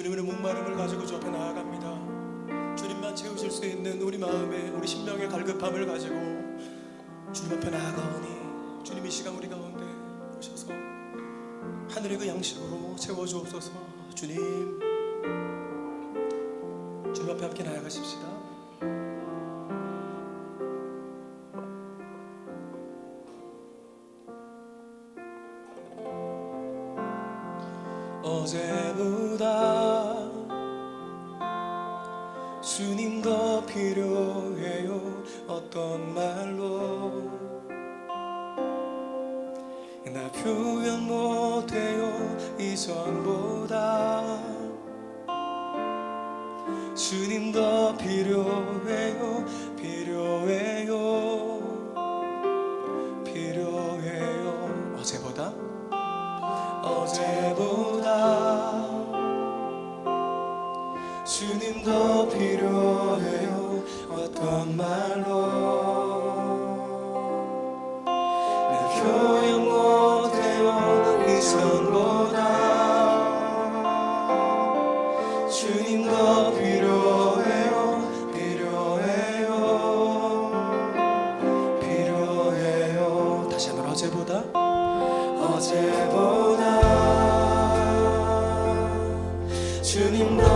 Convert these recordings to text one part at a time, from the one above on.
주님의 목마름을 가지고 주 앞에 나아갑니다. 주님만 채우실 수 있는 우리 마음에 우리 심령의 갈급함을 가지고 주님 앞에 나아가오니 주님 이 시간 우리 가운데 오셔서 하늘의 그 양식으로 채워주옵소서 주님 주님 앞에 함께 나아가십시다. 주님 더 필요해요. 어떤 말로. 나 표현 못해요. 이전보다. 주님 더 필요해요. 필요해요 더 필요해요. 어떤 말로. 내 표현 못해요 이전보다. 주님 더 필요해요. 필요해요. 필요해요. 다시 한번 어제보다? 어제보다. 주님 더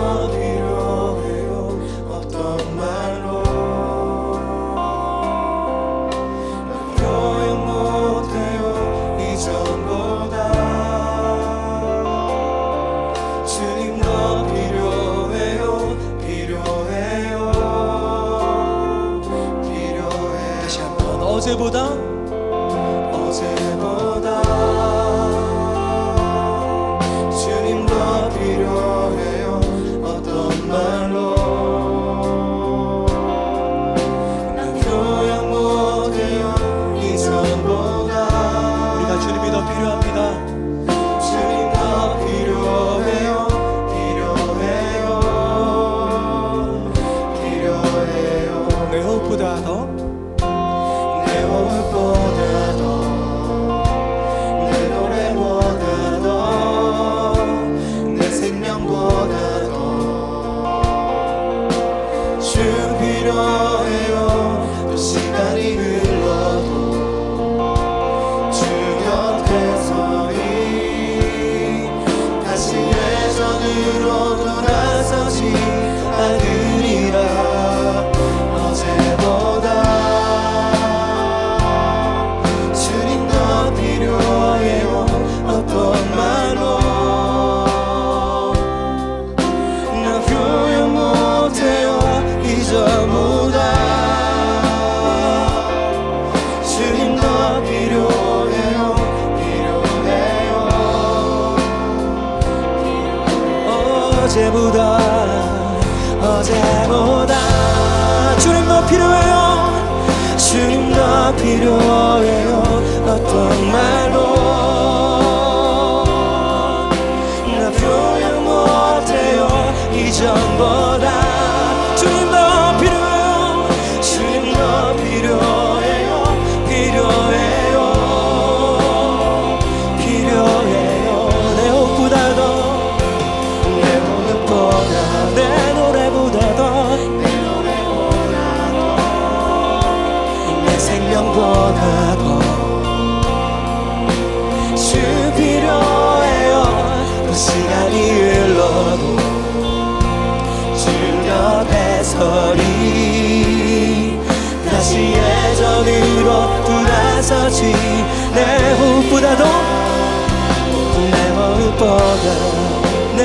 이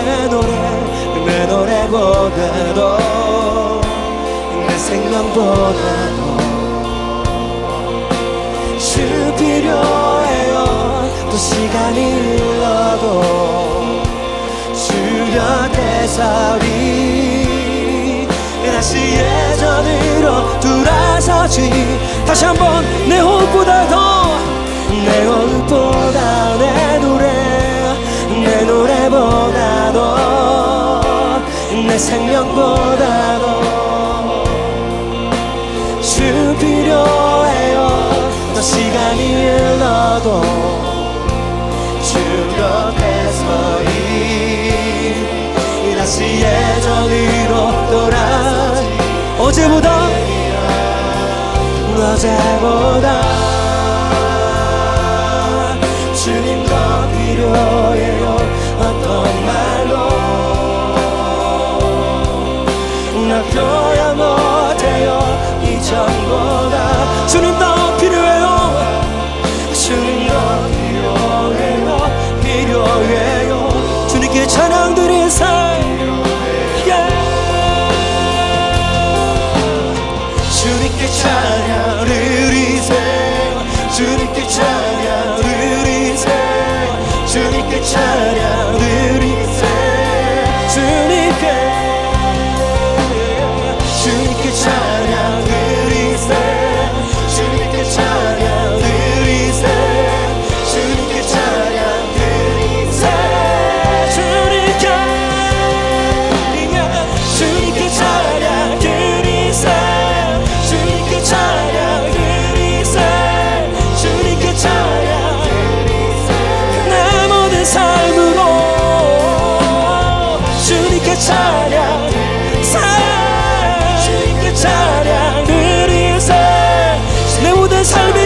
내 노래 내 노래보다도 내 생명보다도 주 필요해요. 또 시간이 흘러도 주 곁에서 우리. 다시 예전으로 돌아서지. 다시 한번 내 호흡보다 더내 생명보다도 주 필요해요. 더 시간이 흘러도 주 곁에 서이 다시 예전으로 돌아 어제보다 어제보다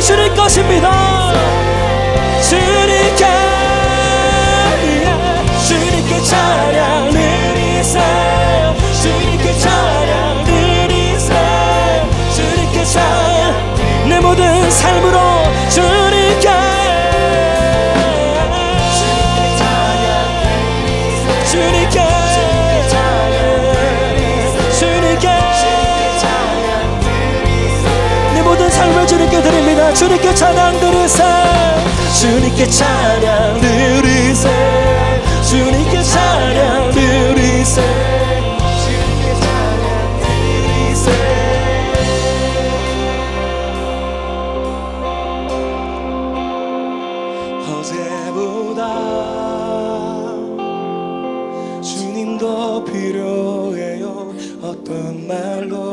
주실 것입니다. 주님께 찬양 드리세 주님께 찬양 드리세 주님께 찬양 드리세 필요해요. 어떤 말로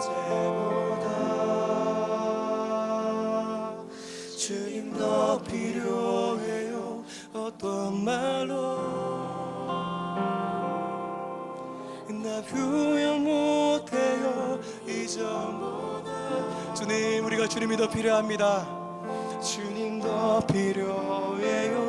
제보 다 주님 더 필요해요. 어떤 말로? 나 표현 못해요. 이전보다 주님 우리가 주님이 더 필요합니다. 주님 더 필요해요.